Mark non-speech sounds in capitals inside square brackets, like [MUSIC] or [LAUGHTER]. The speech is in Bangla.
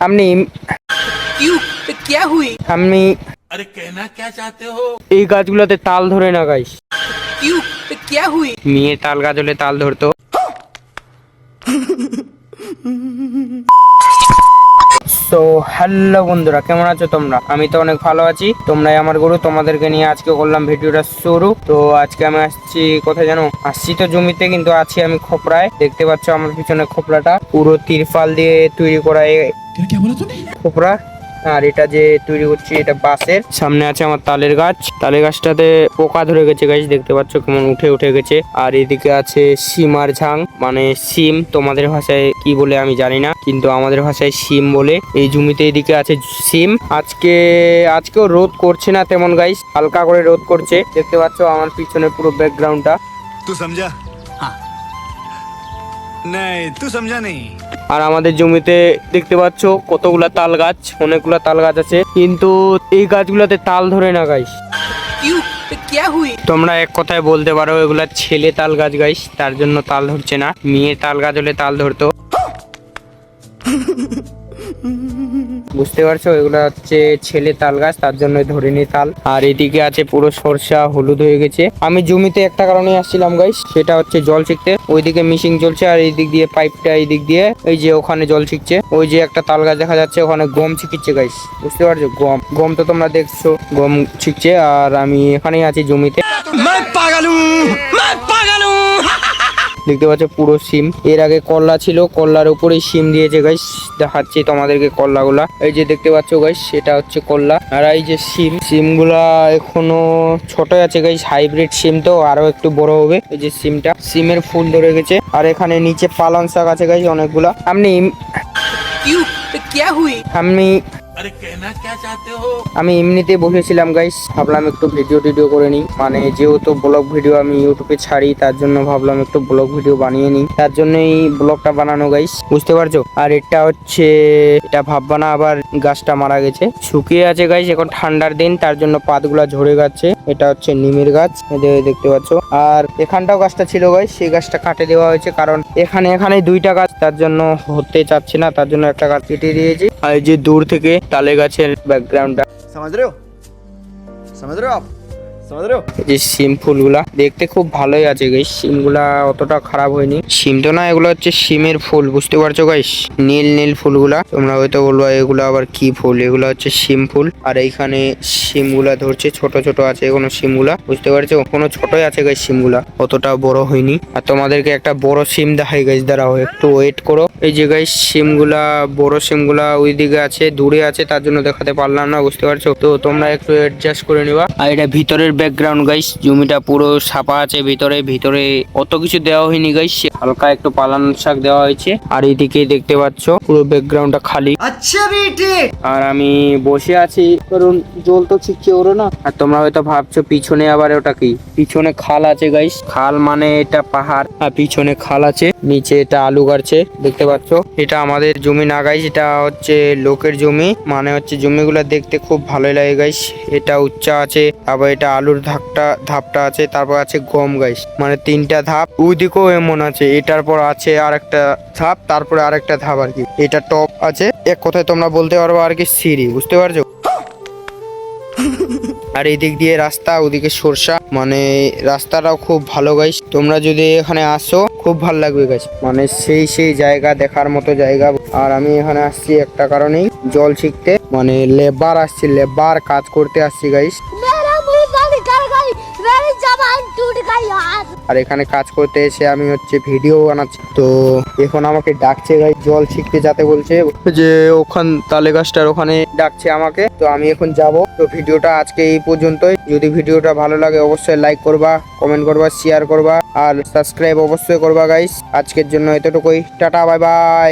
আপনি আমি এই গাছগুলোতে তাল ধরে না গাইস মেয়ে তাল গাছ হলে তাল ধরতো তো হ্যালো বন্ধুরা কেমন আছো তোমরা? আমি তো অনেক ভালো আছি। তোমরাই আমার গুরু তোমাদেরকে নিয়ে আজকে করলাম ভিডিওটা শুরু। তো আজকে আমি আসছি কোথায় জানো? আসছি তো জমিতে কিন্তু আছি আমি খোপড়ায়। দেখতে পাচ্ছ আমার পিছনে খোপড়াটা। পুরো তিরপাল দিয়ে তৈরি করা এটা কে বলো তুমি? কোপরা আর এটা যে তৈরি করছি এটা বাঁশের। সামনে আছে আমার তালের গাছ। তালের গাছটাতে পোকা ধরে গেছে গাছ দেখতে পাচ্ছ কেমন উঠে উঠে গেছে। আর এদিকে আছে সিম আর ঝাং মানে সিম। তোমাদের ভাষায় কি বলে আমি জানি না কিন্তু আমাদের ভাষায় সিম বলে। এই জমিতে এদিকে আছে সিম। আজকে আজকেও রোদ করছে না তেমন গাইস হালকা করে রোদ করছে। দেখতে পাচ্ছ আমার পিছনে পুরো ব্যাকগ্রাউন্ডটা তুই সমঝা। নাই তুই সমঝা নেই। আর আমাদের জমিতে দেখতে পাচ্ছ কতগুলা তাল গাছ অনেকগুলা তাল গাছ আছে। কিন্তু এই গাছগুলাতে তাল ধরে না গাইস তোমরা এক কথায় বলতে পারো এগুলা ছেলে তাল গাছ গাইস তার জন্য তাল ধরছে না। মেয়ে তাল গাছ হলে তাল ধরতো। বুঝতে পারছ, এগুলো হচ্ছে ছেলে তাল গাছ, তার জন্য ধরিনি তাল। আর এদিকে আছে পুরো সরষা, হলুদ হয়ে গেছে। আমি জমিতে একটা কারণে আসছিলাম গাইস সেটা হচ্ছে জল ছিঁকতে ওইদিকে মিশিং চলছে আর এই দিক দিয়ে পাইপটা এই দিক দিয়ে, এই যে ওখানে জল ছিঁকছে ওই যে একটা তাল গাছ দেখা যাচ্ছে, ওখানে গম ছিকিচ্ছে গাইস বুঝতে পারছ? গম গম তো তোমরা দেখছ, গম ছিঁকছে আর আমি এখানেই আছি জমিতে। পাগালু পাগালু [LAUGHS] দেখতে পাচ্ছ পুরো সিম। এর আগে কল্লা ছিল কল্লার উপরেই সিম দিয়েছে গাইস দেখাচ্ছি তোমাদেরকে কল্লাগুলা। এই যে দেখতে পাচ্ছ গাইস সেটা হচ্ছে কল্লা। আর এই যে সিম সিমগুলা এখনও ছোট আছে গাইস হাইব্রিড সিম তো আরও একটু বড় হবে। এই যে সিমটা সিমের ফুল ধরে গেছে আর এখানে নিচে পালং শাক আছে গাইস অনেকগুলা। আপনি क्यों আমি এমনিতে বসেছিলাম গাইস ভাবলাম একটু ভিডিও টিডিও করে নিই। মানে যেহেতু ব্লগ ভিডিও আমি ইউটিউবে ছাড়ি, তার জন্য ভাবলাম একটু ব্লগ ভিডিও বানিয়ে নিই। তার জন্য এই ব্লগটা বানানো গাইস বুঝতে পারছ? আর এটা হচ্ছে, এটা ভাববা না, আবার গাছটা মারা গেছে। শুকিয়ে আছে গাইস এখন ঠান্ডার দিন, তার জন্য পাতগুলা ঝরে গেছে। এটা হচ্ছে নিমের গাছ দেখতে পাচ্ছ। আর এখানটাও গাছটা ছিল গাইস সেই গাছটা কাটে দেওয়া হয়েছে, কারণ এখানে এখানে দুইটা গাছ, তার জন্য হতে চাচ্ছে না। তার জন্য একটা গাছ কেটে দিয়েছি। আর যে দূর থেকে टाले गए बैकग्राउंड समझ रहे हो? समझ रहे हो आप? समझ रहे हो এই যে সিম ফুলগুলা দেখতে খুব ভালোই আছে গাইস সিমগুলা অতটা খারাপ হয়নি সিম তো না এগুলো হচ্ছে সিমের ফুল বুঝতে পারছো গাইস নীল নীল ফুলগুলা তোমরা হয়তো বলবো এগুলো আবার কি ফুল এগুলো হচ্ছে সিম ফুল আর এইখানে সিমগুলা ধরছে ছোট ছোট আছে কোনো সিমগুলা বুঝতে পারছো কোনো ছোটই আছে গাইস সিমগুলা অতটা বড় হয়নি আর তোমাদেরকে একটা বড় সিম দেখাই গাইস দাঁড়াও একটু ওয়েট করো এই যে গাইস সিমগুলা বড় সিমগুলা ওইদিকে আছে দূরে আছে তার জন্য দেখাতে পারলাম না বুঝতে পারছো তো তোমরা একটু অ্যাডজাস্ট করে নিবা আর এটা ভিতরের ব্যাকগ্রাউন্ড গাইস জমিটা পুরো সাপা আছে ভিতরে। ভিতরে অত কিছু দেওয়া হয়নি গাইস হালকা একটু পালান শাক দেওয়া হয়েছে। আর এদিকে দেখতে পাচ্ছ পুরো ব্যাকগ্রাউন্ডটা খালি। আচ্ছা, আর আমি বসে আছি কারণ জল তো ছিটকে ওরো না। আর তোমরা হয়তো ভাবছ পিছনে আবার ওটা কি? পিছনে খাল আছে গাইস খাল মানে এটা পাহাড় আর পিছনে খাল আছে। নিচে এটা আলু গাড়ছে দেখতে পাচ্ছ? এটা আমাদের জমি না গাইস এটা হচ্ছে লোকের জমি। মানে হচ্ছে জমিগুলো দেখতে খুব ভালো লাগে গাইস এটা উচ্চা আছে আবার এটা আলু আলুর ধাপটা ধাপটা আছে, তারপর আছে গম গাইস। মানে তিনটা ধাপ, ওইদিকেও এমন আছে, এটার পর আছে আর একটা ধাপ, তারপরে আর একটা ধাপ আর কি। এটা টপ আছে, এক কথায় তোমরা বলতে পারব আর কি সিঁড়ি, বুঝতে পারছ? আর এই দিক দিয়ে রাস্তা, ওদিকে সরষা মানে রাস্তাটাও খুব ভালো গাইস। তোমরা যদি এখানে আসো, খুব ভালো লাগবে গাইস। মানে সেই সেই জায়গা দেখার মতো জায়গা। আর আমি এখানে আসছি একটা কারণেই, জল শিখতে মানে লেবার আসছি, লেবার কাজ করতে আসছি গাইস। আর এখানে কাজ করতে এসে আমি হচ্ছে ভিডিও বানাচ্ছি। তো এখন আমাকে ডাকছে গাই, জল ছিটতে যেতে বলছে। যে ওখান তালে গাছটার ওখানে ডাকছে আমাকে। তো আমি এখন যাব। তো ভিডিওটা আজকে এই পর্যন্তই। যদি ভিডিওটা ভালো লাগে অবশ্যই লাইক করবা কমেন্ট করবা শেয়ার করবা। আর সাবস্ক্রাইব অবশ্যই করবা গাইস আজকের জন্য এতটুকুই। Tata bye bye